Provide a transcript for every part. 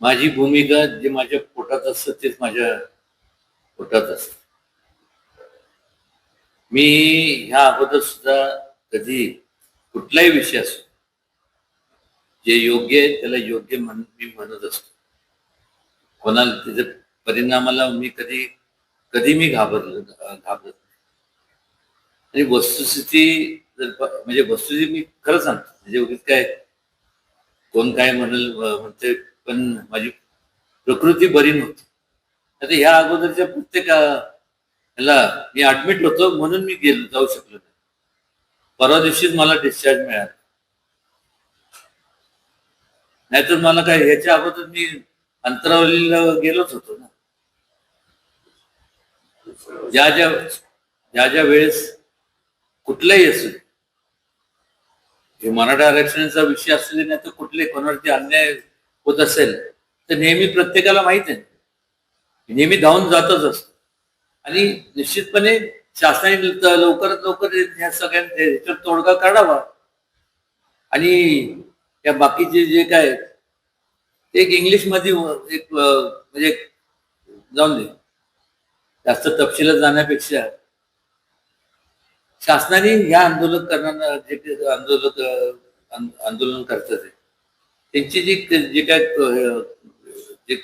माझी भूमिका जे माझ्या पोटात असतं तेच माझ्या पोटात असत. मी ह्या अगोदर सुद्धा कधी कुठलाही विषय असो जे योग्य आहे त्याला योग्य म्हण मी म्हणत असतो. कोणाला त्याच्या परिणामाला मी कधी कधी मी घाबरलो घाबरत नाही. आणि वस्तुस्थिती जर म्हणजे वस्तुस्थिती मी खरं सांगतो. म्हणजे काय कोण काय म्हणेल म्हणते पण माझी प्रकृती बरी नव्हती. आता ह्या अगोदरच्या प्रत्येक ह्याला मी ऍडमिट होतो म्हणून मी गेलो जाऊ शकलो नाही. परवा दिवशीच मला डिस्चार्ज मिळाला. नाहीतर मला काय ह्याच्या अगोदर मी अंतरावलीला गेलोच होतो ना. ज्या ज्या ज्या ज्या वेळेस कुठलाही असू हे मराठा आरक्षणाचा विषय असू दे नाही तर कुठले कोणावरती अन्याय होत असेल तर नेहमी प्रत्येकाला माहीत आहे. नेहमी धावून जातच असतो. आणि निश्चितपणे शासनाने लवकरात लवकर ह्या सगळ्या ह्याच्यावर तोडगा काढावा. आणि या बाकीचे जे काय ते एक इंग्लिशमध्ये एक म्हणजे जाऊन दे. जास्त तपशिलात जाण्यापेक्षा शासनाने ह्या आंदोलन करणार जे आंदोलक आंदोलन करतात आहे, त्यांची जी जे काय जे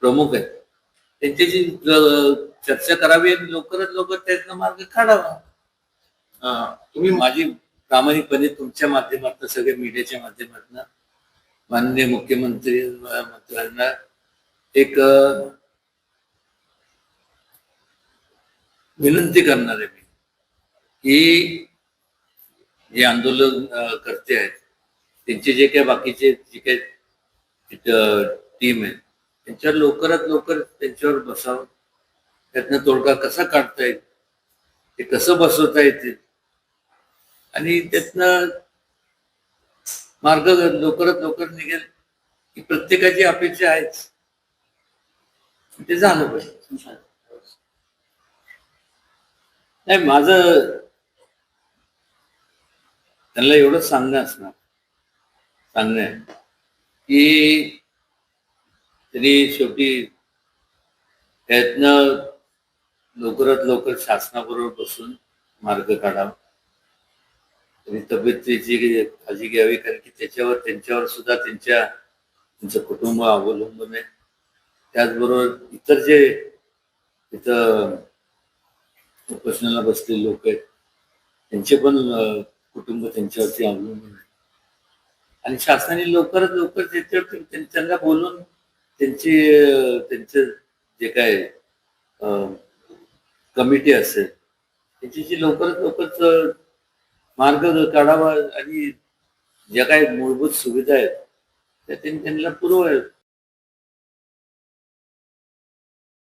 प्रमुख आहेत त्यांच्याशी चर्चा करावी आणि लवकरात लवकर त्यातनं मार्ग काढावा. तुम्ही माझी प्रामाणिकपणे तुमच्या माध्यमातून सगळ्या मीडियाच्या माध्यमातून माननीय मुख्यमंत्री मंत्र्यांना एक विनंती करणार आहे मी की जे आंदोलन करते आहेत त्यांचे जे काही बाकीचे जे काही टीम आहे त्यांच्यावर लवकरात लवकर त्यांच्यावर बसावं. त्यातनं तोडगा कसा काढता येईल ते कसं बसवता येते आणि त्यातनं मार्ग लवकरात लवकर निघेल ही प्रत्येकाची अपेक्षा आहेच. ते झालं पाहिजे. नाही माझं त्यांना एवढंच सांगणं असणार. सांगणं. की तरी शेवटी त्यातनं लवकरात लवकर शासनाबरोबर बसून मार्ग काढावा. तरी तब्येतीची काळजी घ्यावी कारण की त्याच्यावर त्यांच्यावर सुद्धा त्यांच्या त्यांचं कुटुंब अवलंबून आहे. त्याचबरोबर इतर जे इथं उपोषणाला बसलेले लोक आहेत त्यांचे पण कुटुंब त्यांच्यावरती अवलंबून आहे. आणि शासनाने लवकरात लवकर त्याच्यावर त्यांना बोलून त्यांची त्यांचे त्यांचं जे काय कमिटी असेल त्याच्याशी लवकरात लवकर मार्ग काढावा आणि ज्या काही मूलभूत सुविधा आहेत त्या त्यांनी त्यांना पुरवाव्यात.